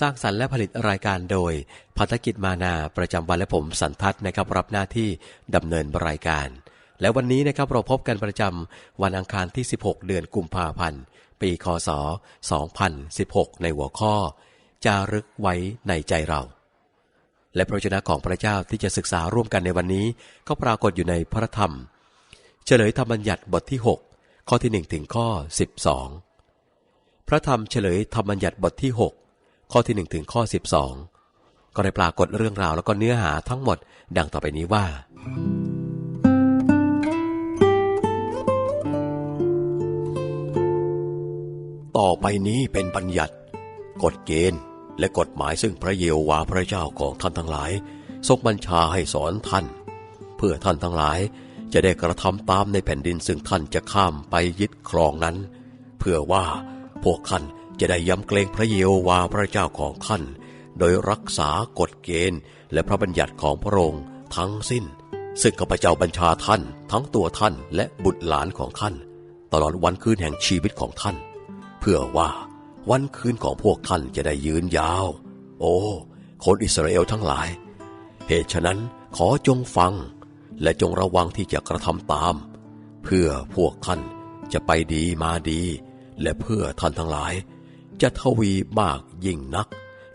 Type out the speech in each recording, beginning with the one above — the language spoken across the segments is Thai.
สร้างสรรค์และผลิตรายการโดยพัฒกิจมานาประจำวันและผมสันทัศน์นะครับรับหน้าที่ดำเนินรายการ และวันนี้นะครับเราพบกันประจำวันอังคารที่ 16 เดือนกุมภาพันธ์ ปีคศ 2016 ในหัวข้อ จารึกไว้ในใจเรา และพระชนะของพระเจ้าที่จะศึกษาร่วมกันในวันนี้ ก็ปรากฏอยู่ในพระธรรม เฉลยธรรมบัญญัติบทที่ 6 ข้อที่ 1 ถึงข้อ 12 พระธรรมเฉลยธรรมบัญญัติบทที่ 6 ข้อที่ 1 ถึงข้อ 12 ก็ได้ปรากฏเรื่องราวแล้วก็เนื้อหาทั้งหมดดังต่อไปนี้ว่า ต่อไปนี้เป็นบัญญัติ กฎเกณฑ์ และกฎหมายซึ่งพระเยโวาพระเจ้าของท่านทั้งหลาย ทรงบัญชาให้สอนท่าน เพื่อท่านทั้งหลายจะได้กระทำตามในแผ่นดินซึ่งท่านจะข้ามไปยึดครองนั้น เพื่อว่าพวกท่าน จะได้ยำเกรงพระเยโฮวาห์พระเจ้าของท่าน โดยรักษากฎเกณฑ์ และพระบัญญัติของพระองค์ทั้งสิ้นซึ่งข้าพเจ้าบัญชาท่าน ทั้งตัวท่านและบุตรหลานของท่าน ตลอดวันคืนแห่งชีวิตของท่าน เพื่อว่าวันคืนของพวกท่านจะได้ยืนยาว โอ้ คนอิสราเอลทั้งหลาย เหตุฉะนั้นขอจงฟัง และจงระวังที่จะกระทำตาม เพื่อพวกท่านจะไปดีมาดี และเพื่อท่านทั้งหลาย จะทวีมากยิ่งนัก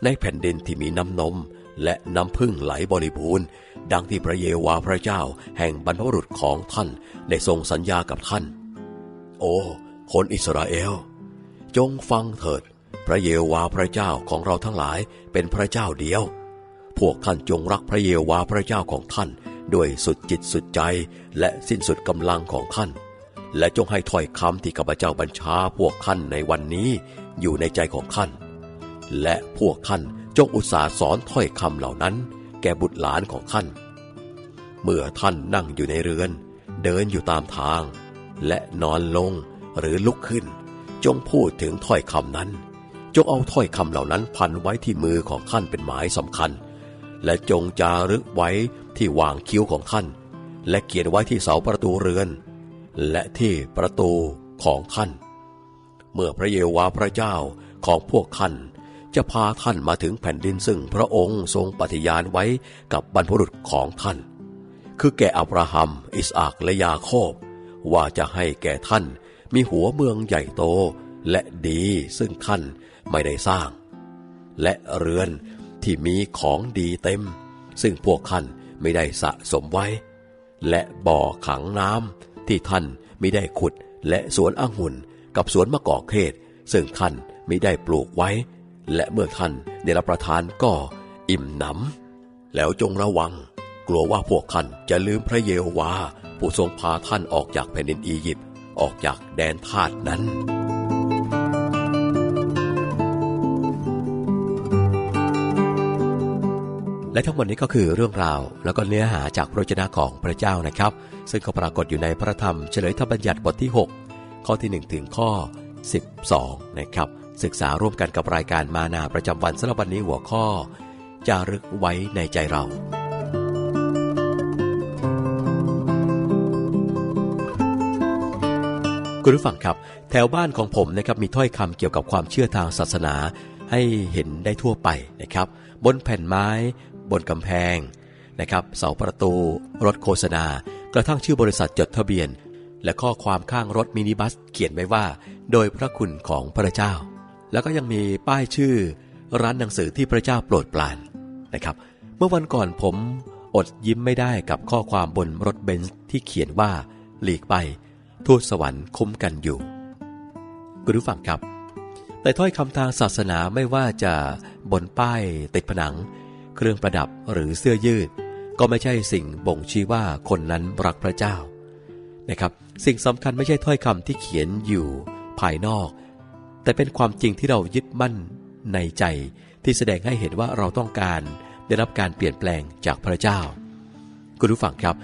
ในแผ่นดินที่มีน้ำนมและน้ำพึ่งไหลบริบูรณ์ ดังที่พระเยโวาห์พระเจ้าแห่งบรรพบุรุษของท่านได้ทรงสัญญากับท่าน โอ้คนอิสราเอล จงฟังเถิด พระเยโวาห์พระเจ้าของเราทั้งหลายเป็นพระเจ้าเดียว พวกท่านจงรักพระเยโวาห์พระเจ้าของท่านด้วยสุดจิตสุดใจและสิ้นสุดกำลังของท่าน และจงให้ถ้อยคำที่ข้าพเจ้าบัญชาพวกท่านในวันนี้ อยู่ในใจของท่าน และพวกท่านจงอุตสาห์สอนถ้อยคำเหล่านั้น แก่บุตรหลานของท่าน เมื่อท่านนั่งอยู่ในเรือน เดินอยู่ตามทาง และนอนลงหรือลุกขึ้น จงพูดถึงถ้อยคำนั้น จงเอาถ้อยคำเหล่านั้นพันไว้ที่มือของท่านเป็นหมายสำคัญ และจงจารึกไว้ที่วางคิ้วของท่าน และเขียนไว้ที่เสาประตูเรือน และที่ประตูของท่าน เมื่อพระเยโวาห์พระเจ้าของพวกท่านจะพาท่านมาถึงแผ่นดินซึ่งพระองค์ทรงปฏิญาณไว้กับบรรพบุรุษของท่าน คือแก่อับราฮัม อิสอักและยาโคบ ว่าจะให้แก่ท่านมีหัวเมืองใหญ่โตและดีซึ่งท่านไม่ได้สร้าง และเรือนที่มีของดีเต็ม ซึ่งพวกท่านไม่ได้สะสมไว้ และบ่อขังน้ำที่ท่านไม่ได้ขุดและสวนองุ่น กับสวนมะกอกเทศ ซึ่งท่านไม่ได้ปลูกไว้ และเมื่อท่านได้รับประทานก็อิ่มหนำแล้วจงระวัง กลัวว่าพวกท่านจะลืมพระเยโฮวาห์ผู้ทรงพาท่านออกจากแผ่นดินอียิปต์ออกจากแดนทาสนั้นและทั้งหมดนี้ก็คือเรื่องราวแล้วก็เนื้อหาจากพระเจ้าของพระเจ้านะครับ ซึ่งก็ปรากฏอยู่ในพระธรรมเฉลยธรรมบัญญัติบทที่ 6 ข้อที่ 1 ถึงข้อ 12 นะครับ ศึกษาร่วมกันกับรายการมานาประจำวันสำหรับวันนี้หัวข้อ จารึกไว้ในใจเราคุณผู้ฟังครับ แถวบ้านของผมนะครับมีถ้อยคำเกี่ยวกับความเชื่อทางศาสนา ให้เห็นได้ทั่วไปนะครับ บนแผ่นไม้ บนกำแพงนะครับ เสาประตู รถโฆษณา กระทั่งชื่อบริษัทจดทะเบียน และข้อความข้างรถมินิบัสเขียนไว้ว่า โดยพระคุณของพระเจ้า แล้วก็ยังมีป้ายชื่อ ร้านหนังสือที่พระเจ้าโปรดปรานนะครับ เมื่อวันก่อนผมอดยิ้มไม่ได้กับข้อความบนรถเบนซ์ที่เขียนว่า หลีกไป ทูตสวรรค์คุ้มกันอยู่คุณผู้ฟังครับ แต่ถ้อยคำทางศาสนาไม่ว่าจะบนป้ายติดผนัง เครื่องประดับหรือเสื้อยืด ก็ไม่ใช่สิ่งบ่งชี้ว่าคนนั้นรักพระเจ้า นะครับ สิ่งสำคัญไม่ใช่ถ้อยคำที่เขียนอยู่ภายนอก แต่เป็นความจริงที่เรายึดมั่นในใจที่แสดงให้เห็นว่าเราต้องการได้รับการเปลี่ยนแปลงจากพระเจ้า คุณผู้ฟังครับ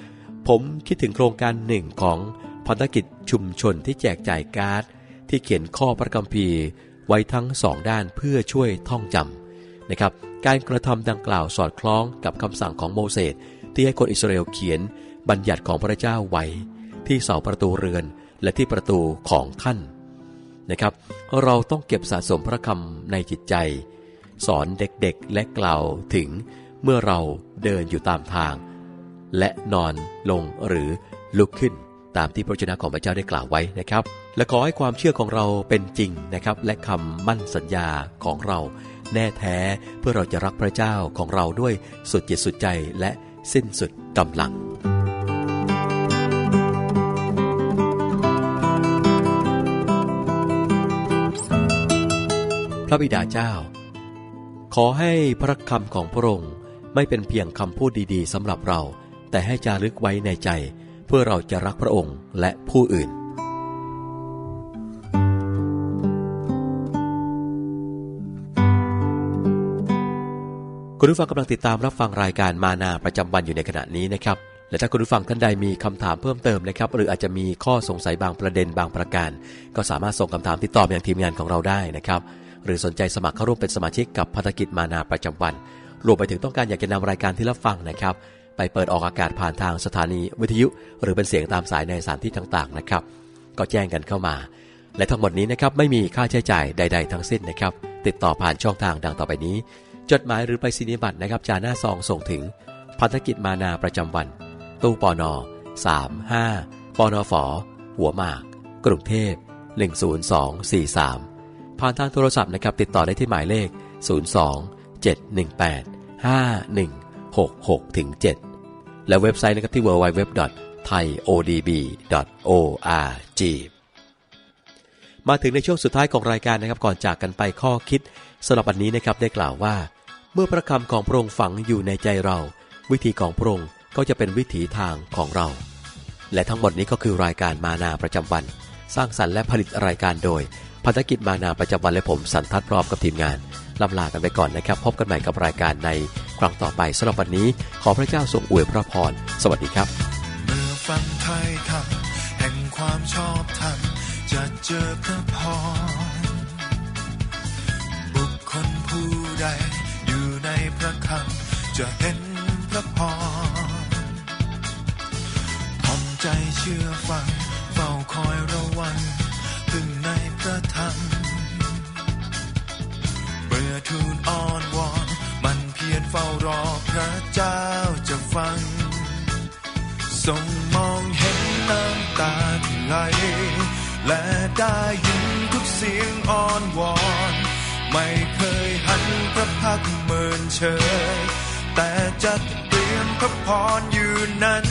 ผมคิดถึงโครงการหนึ่งของพันธกิจชุมชนที่แจกจ่ายการ์ด ที่เขียนข้อพระคัมภีร์ไว้ทั้งสองด้านเพื่อช่วยท่องจำนะครับ การกระทำดังกล่าวสอดคล้องกับคำสั่งของโมเสสที่ให้คนอิสราเอลเขียนบัญญัติของพระเจ้าไว้ ที่เสาประตูเรือนและที่ประตูของท่านนะครับ เราต้องเก็บสะสมพระคำในจิตใจ สอนเด็กๆและกล่าวถึงเมื่อเราเดินอยู่ตามทาง และนอนลงหรือลุกขึ้นตามที่พระเจ้าของพระเจ้าได้กล่าวไว้นะครับ และขอให้ความเชื่อของเราเป็นจริงนะครับ และคำมั่นสัญญาของเราแน่แท้เพื่อเราจะรักพระเจ้าของเราด้วยสุดจิตสุดใจและสิ้นสุดกำลัง ระบิดาเจ้า ขอให้พระคำของพระองค์ไม่เป็นเพียงคำพูดดีๆสำหรับเรา แต่ให้จารึกไว้ในใจ เพื่อเราจะรักพระองค์และผู้อื่น คุณผู้ฟังกำลังติดตามรับฟังรายการมานาประจำวันอยู่ในขณะนี้นะครับและถ้าคุณผู้ฟังท่านใดมีคำถามเพิ่มเติมนะครับ หรืออาจจะมีข้อสงสัยบางประเด็นบางประการ ก็สามารถส่งคำถามติดต่อไปยังทีมงานของเราได้นะครับ หรือสนใจสมัครเข้าร่วมเป็นสมาชิกกับพัฒกิจมานาประจำวัน รวมไปถึงต้องการอยากจะนำรายการที่รับฟังนะครับ ไปเปิดออกอากาศผ่านทางสถานีวิทยุ หรือเป็นเสียงตามสายในสถานที่ต่างๆนะครับ ก็แจ้งกันเข้ามา และทั้งหมดนี้นะครับไม่มีค่าใช้จ่ายใด ๆ ทั้งสิ้นนะครับ ติดต่อผ่านช่องทางดังต่อไปนี้ จดหมายหรือไปสินิบัตรนะครับจาหน้าซองส่งถึงพันธกิจมานาประจำวัน ตู้ปอนอ35ปอนอฝอหัวหมาก กรุงเทพ10243 ผ่านทางโทรศัพท์นะครับติดต่อได้ที่หมายเลข 02 718 5166ถึง7และเว็บไซต์นะครับที่ www.thaiodb.org มาถึงในช่วงสุดท้ายของรายการนะครับก่อนจากกันไปข้อคิดสำหรับวันนี้นะครับได้กล่าวว่า เมื่อพระคำของพระองค์ฝังอยู่ในใจเรา วิธีของพระองค์ก็จะเป็นวิถีทางของเรา และทั้งหมดนี้ก็คือรายการมานาประจำวัน สร้างสรรค์และผลิตรายการโดย พันธกิจมานาประจำวันและผมสันทัดพร้อมกับทีมงานลำลากันไปก่อนนะครับ พบกันใหม่กับรายการในครั้งต่อไปสำหรับวันนี้ ขอพระเจ้าทรงอวยพระพร สวัสดีครับ เมื่อฟังไทยคำแห่งความชอบธรรมจะเจอพระพรบุคคลผู้ใดอยู่ในพระคำจะเห็น ฝ้ารอพระเจ้าจะฟัง ทรงมองเห็นน้ำตาที่ไหล และได้ยินทุกเสียงอ้อนวอน ไม่เคยหันพระพักเมินเฉย แต่จัดเตรียมพระพรอยู่นั้น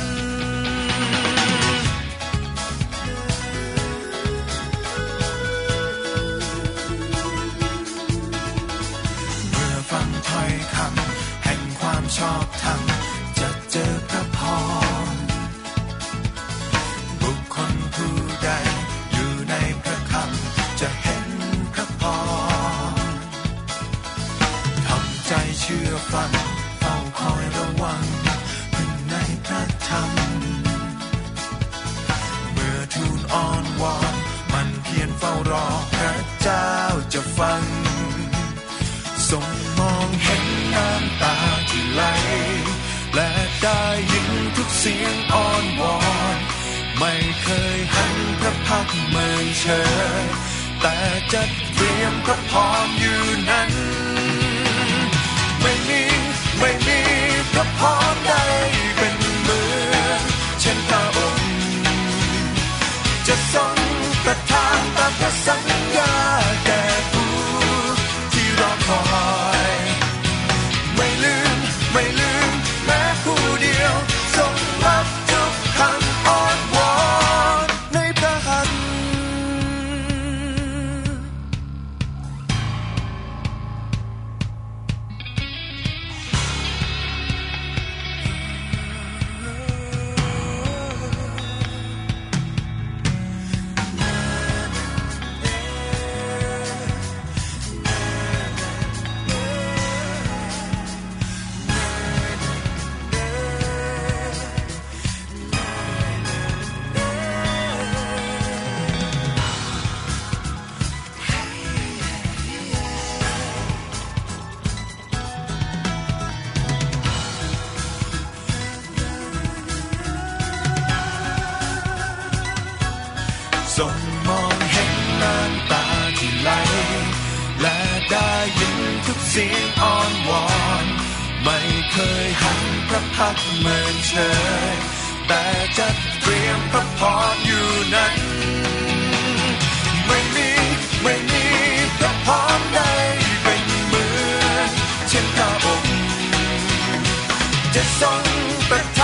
เชิญแต่จะเตรียมพระพรอยู่นั้น ไม่มีไม่มีพระพรใดเป็นเหมือนเช่นพระองค์จะทรงประทานตามพระสัญญาแก่ผู้ที่รอคอย สบมองเห็นน้ำตาที่ไหล และได้ยินทุกเสียงอ้อนวอน ไม่เคยหันพระพักเหมือนเชยแต่จัดเตรียมพระพรอยู่นั้น ไม่มีไม่มีพระพรใดเป็นเหมือนเช่นพระองค์จะทรงประทาน